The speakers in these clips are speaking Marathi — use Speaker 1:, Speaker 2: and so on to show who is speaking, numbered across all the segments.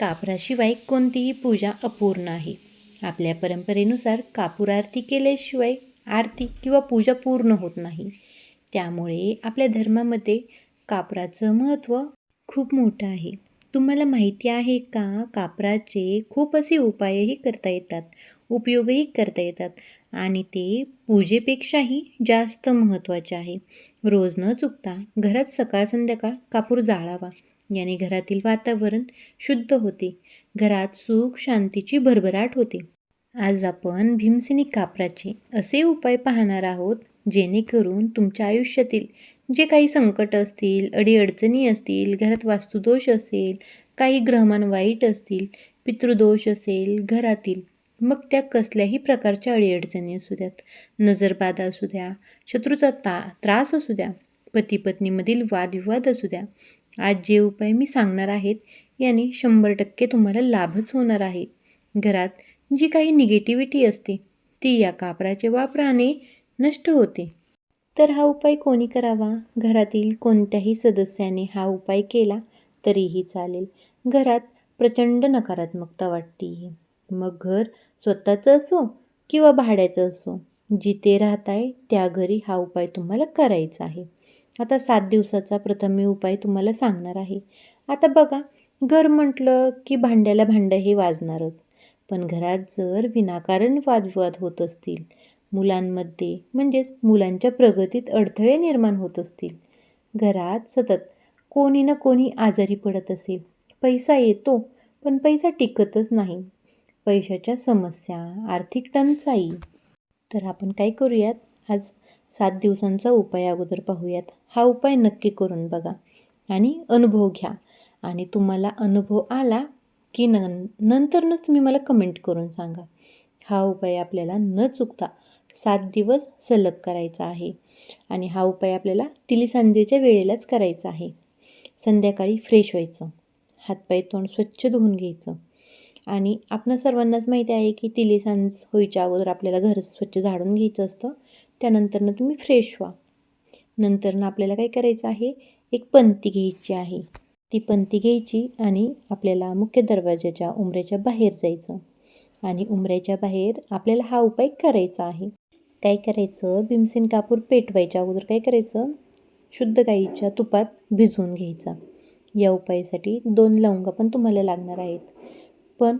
Speaker 1: कापराशिवाय कोणतीही पूजा अपूर्ण आहे आपल्या परंपरेनुसार कापूर आरती केल्याशिवाय आरती किंवा पूजा पूर्ण होत नाही. त्यामुळे आपल्या धर्मामध्ये कापराचं महत्त्व खूप मोठं आहे. तुम्हाला माहिती आहे का कापराचे खूप असे उपायही करता येतात उपयोगही करता येतात आणि ते पूजेपेक्षाही जास्त महत्त्वाचे आहे. रोज न चुकता घरात सकाळ संध्याकाळ कापूर जाळावा याने घरातील वातावरण शुद्ध होते. घरात सुख शांतीची भरभराट होते. आज आपण भीमसेनी कापराचे असे उपाय पाहणार आहोत जेणेकरून तुमच्या आयुष्यातील जे काही संकट असतील अडीअडचणी असतील घरात वास्तुदोष असेल काही ग्रहमान वाईट असतील पितृदोष असेल घरातील मग त्या कसल्याही प्रकारच्या अडीअडचणी असू द्यात. नजरबाधा असू द्या शत्रूचा ता त्रास असू द्या पती पत्नीमधील वादविवाद असू द्या आज जे उपाय मी सांगणार आहेत याने शंभर टक्के तुम्हाला लाभच होणार आहे. घरात जी काही निगेटिव्हिटी असते ती या कापराच्या वापराने नष्ट होते. तर हा उपाय कोणी करावा? घरातील कोणत्याही सदस्याने हा उपाय केला तरीही चालेल. घरात प्रचंड नकारात्मकता वाटते मग घर स्वतःचं असो किंवा भाड्याचं असो जिथे राहत आहे त्या घरी हा उपाय तुम्हाला करायचा आहे. आता सात दिवसाचा प्रथम मी उपाय तुम्हाला सांगणार आहे. आता बघा घर म्हटलं की भांड्याला भांडं हे वाजणारच. पण घरात जर विनाकारण वादविवाद होत असतील मुलांमध्ये म्हणजेच मुलांच्या प्रगतीत अडथळे निर्माण होत असतील घरात सतत कोणी ना कोणी आजारी पडत असेल. पैसा येतो पण पैसा टिकतच नाही. पैशाच्या समस्या आर्थिक टंचाई. तर आपण काय करूयात? आज सात दिवसांचा उपाय अगोदर पाहूयात. हा उपाय नक्की करून बघा आणि अनुभव घ्या. आणि तुम्हाला अनुभव आला की न नंतरनंच तुम्ही मला कमेंट करून सांगा. हा उपाय आपल्याला न चुकता सात दिवस सलग करायचा आहे. आणि हा उपाय आपल्याला तिली सांजेच्या वेळेलाच करायचा आहे. संध्याकाळी फ्रेश व्हायचं. हातपाय तोंड स्वच्छ धुवून घ्यायचं. आणि आपण सर्वांनाच माहिती आहे की तिली सांज होईच्या अगोदर आपल्याला घर स्वच्छ झाडून घ्यायचं असतं. त्यानंतरनं तुम्ही फ्रेश व्हा. नंतरनं आपल्याला काय करायचं आहे? एक पंती घ्यायची आहे. ती पंती घ्यायची आणि आपल्याला मुख्य दरवाजाच्या उमऱ्याच्या बाहेर जायचं. आणि उमऱ्याच्या बाहेर आपल्याला हा उपाय करायचा आहे. काय करायचं? भीमसेन कापूर पेटवायच्या अगोदर काय करायचं? शुद्ध गाईच्या तुपात भिजवून घ्यायचा. या उपायासाठी दोन लवंगा पण तुम्हाला लागणार आहेत. पण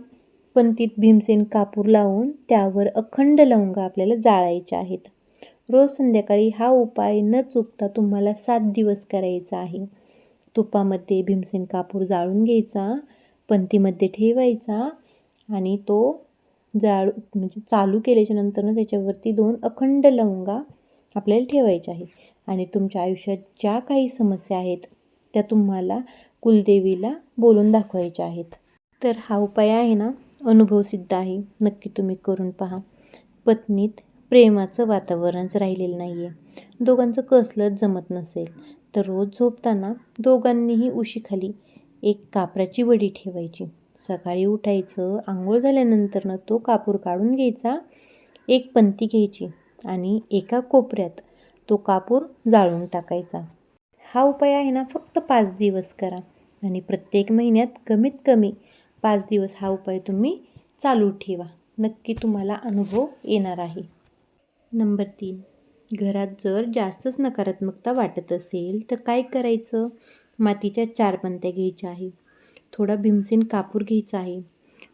Speaker 1: पंतीत भीमसेन कापूर लावून त्यावर अखंड लवंगा आपल्याला जाळायच्या आहेत. रोज संध्याकाळी हा उपाय न चुकता तुम्हाला सात दिवस करायचा आहे. तुपामध्ये भीमसेन कापूर जाळून घ्यायचा पंतीमध्ये ठेवायचा आणि तो जाळू म्हणजे चालू केल्याच्या नंतरनं त्याच्यावरती दोन अखंड लवंगा आपल्याला ठेवायच्या आहेत. आणि तुमच्या आयुष्यात ज्या काही समस्या आहेत त्या तुम्हाला कुलदेवीला बोलून दाखवायच्या आहेत. तर हा उपाय आहे ना अनुभव सिद्ध आहे. नक्की तुम्ही करून पहा. पत्नीत प्रेमाचं वातावरणच राहिलेलं नाही आहे दोघांचं कसलंच जमत नसेल. तर रोज झोपताना दोघांनीही उशीखाली एक कापराची वडी ठेवायची. सकाळी उठायचं आंघोळ झाल्यानंतरनं तो कापूर काढून घ्यायचा एक पंती घ्यायची आणि एका कोपऱ्यात तो कापूर जाळून टाकायचा. हा उपाय आहे ना फक्त पाच दिवस करा आणि प्रत्येक महिन्यात कमीत कमी पाच दिवस हा उपाय तुम्ही चालू ठेवा. नक्की तुम्हाला अनुभव येणार आहे. नंबर तीन. घरात जर जास्तच नकारात्मकता वाटत असेल तर काय करायचं? मातीच्या चार पंत्या घ्यायच्या आहे. थोडा भीमसेन कापूर घ्यायचा आहे.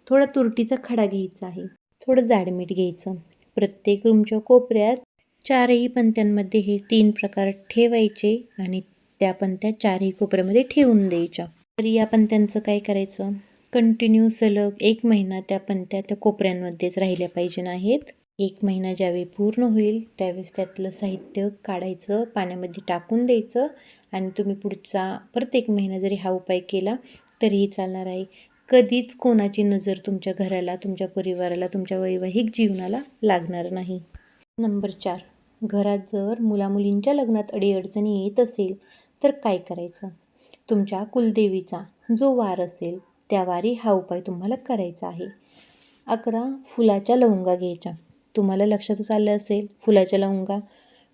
Speaker 1: थोडा तुरटीचा खडा घ्यायचा आहे. थोडं जाडमीठ घ्यायचं. प्रत्येक रूमच्या कोपऱ्यात चारही पंत्यांमध्ये हे तीन प्रकार ठेवायचे आणि त्या पंत्या चारही कोपऱ्यामध्ये ठेवून द्यायच्या. तर या पंत्यांचं काय करायचं? कंटिन्यू सलग एक महिना त्या पंत्या त्या कोपऱ्यांमध्येच राहिल्या पाहिजे नाहीत. एक महिना ज्यावेळी पूर्ण होईल त्यावेळेस त्यातलं साहित्य काढायचं पाण्यामध्ये टाकून द्यायचं आणि तुम्ही पुढचा प्रत्येक महिना जरी हा उपाय केला तरीही चालणार आहे. कधीच कोणाची नजर तुमच्या घराला तुमच्या परिवाराला तुमच्या वैवाहिक जीवनाला लागणार नाही. नंबर चार. घरात जर मुलामुलींच्या लग्नात अडीअडचणी येत असेल तर काय करायचं? तुमच्या कुलदेवीचा जो वार असेल त्या वारी हा उपाय तुम्हाला करायचा आहे. अकरा. फुलाच्या लवंगा घ्यायच्या. तुम्हाला लक्षातच आलं असेल फुलाच्या लवंगा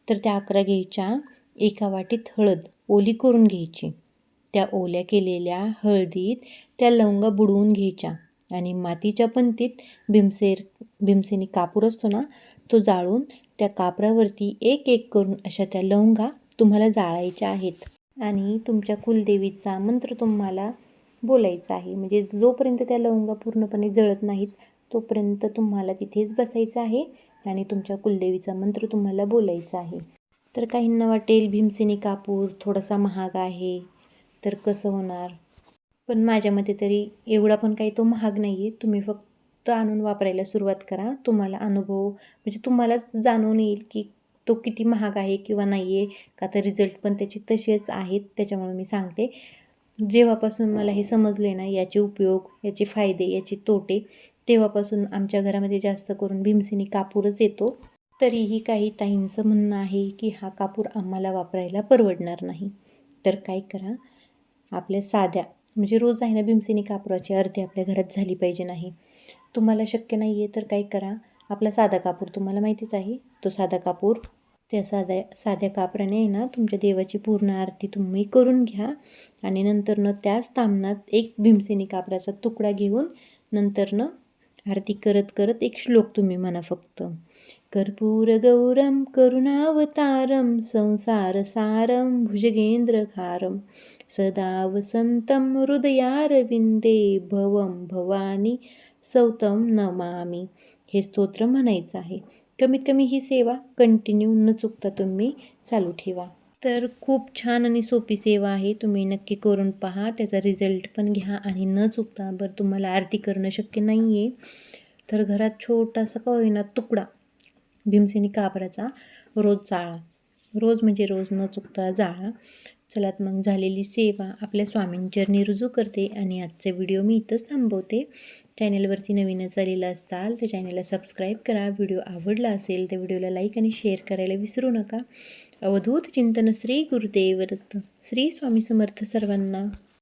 Speaker 1: तर त्या अकरा घ्यायच्या. एका वाटीत हळद ओली करून घ्यायची. त्या ओल्या केलेल्या हळदीत त्या लवंगा बुडवून घ्यायच्या. आणि मातीच्या पंतीत भीमसेर भीमसेनी कापूर असतो ना तो जाळून त्या कापरावरती एक एक करून अशा त्या लवंगा तुम्हाला जाळायच्या आहेत. आणि तुमच्या कुलदेवीचा मंत्र तुम्हाला बोलायचा आहे. म्हणजे जोपर्यंत त्या लवंगा पूर्णपणे जळत नाहीत तोपर्यंत तुम्हाला तिथेच बसायचं आहे आणि तुमच्या कुलदेवीचा मंत्र तुम्हाला बोलायचा आहे. तर काहींना वाटेल भीमसेनी कापूर थोडासा महाग आहे तर कसं होणार? पण माझ्या मते तरी एवढा पण काही तो महाग नाही आहे तुम्ही फक्त आणून वापरायला सुरुवात करा. तुम्हाला अनुभव म्हणजे तुम्हालाच जाणून येईल की तो किती महाग आहे किंवा नाही आहे का तर रिझल्ट पण त्याचे तसेच आहेत त्याच्यामुळे मी सांगते. जेव्हापासून मला हे समजले ना याचे उपयोग याचे फायदे याचे तोटे तेव्हापासून आमच्या घरामध्ये जास्त करून भीमसेनी कापूरच येतो. तरीही काही ताईंचं म्हणणं आहे की हा कापूर आम्हाला वापरायला परवडणार नाही. तर काय करा आपल्या साध्या म्हणजे रोज आहे ना भीमसेनी कापराची अर्धी आपल्या घरात झाली पाहिजे नाही. तुम्हाला शक्य नाही आहे तर काय करा आपला साधा कापूर तुम्हाला माहितीच आहे तो साधा कापूर त्या साध्या साध्या कापराने आहे ना तुमच्या देवाची पूर्ण आरती तुम्ही करून घ्या. आणि नंतरनं त्याच तामणात एक भीमसेनी कापराचा तुकडा घेऊन नंतरनं आरती करत करत एक श्लोक तुम्ही म्हणा फक्त. कर्पूरगौरं करुणावतारं भुजगेंद्र भुजगेन्द्रखारं सदा वसंतम हृदयारविंदे भवम भवानी सौतं नमामी. हे स्तोत्र म्हणायचं आहे. कमीत कमी ही सेवा कंटिन्यू न चुकता तुम्ही चालू ठेवा. तर खूप छान आणि सोपी सेवा आहे. तुम्ही नक्की करून पहा. त्याचा रिझल्ट पण घ्या आणि न चुकता बरं तुम्हाला आरती करणं शक्य नाही आहे तर घरात छोटासा का होईना तुकडा भीमसेनी कापराचा रोज जाळा रोज म्हणजे रोज न चुकता जाळा. चलात मग झालेली सेवा आपल्या स्वामींचरणी रुजू करते आणि आजचे व्हिडिओ मी इथंच थांबवते. चॅनलवरती नवीनच आलेला असाल तर चॅनलला सबस्क्राईब करा. व्हिडिओ आवडला असेल तर व्हिडिओला लाईक आणि शेअर करायला विसरू नका. अवधूत चिंतन श्री गुरुदेवरत श्री स्वामी समर्थ सर्वांना.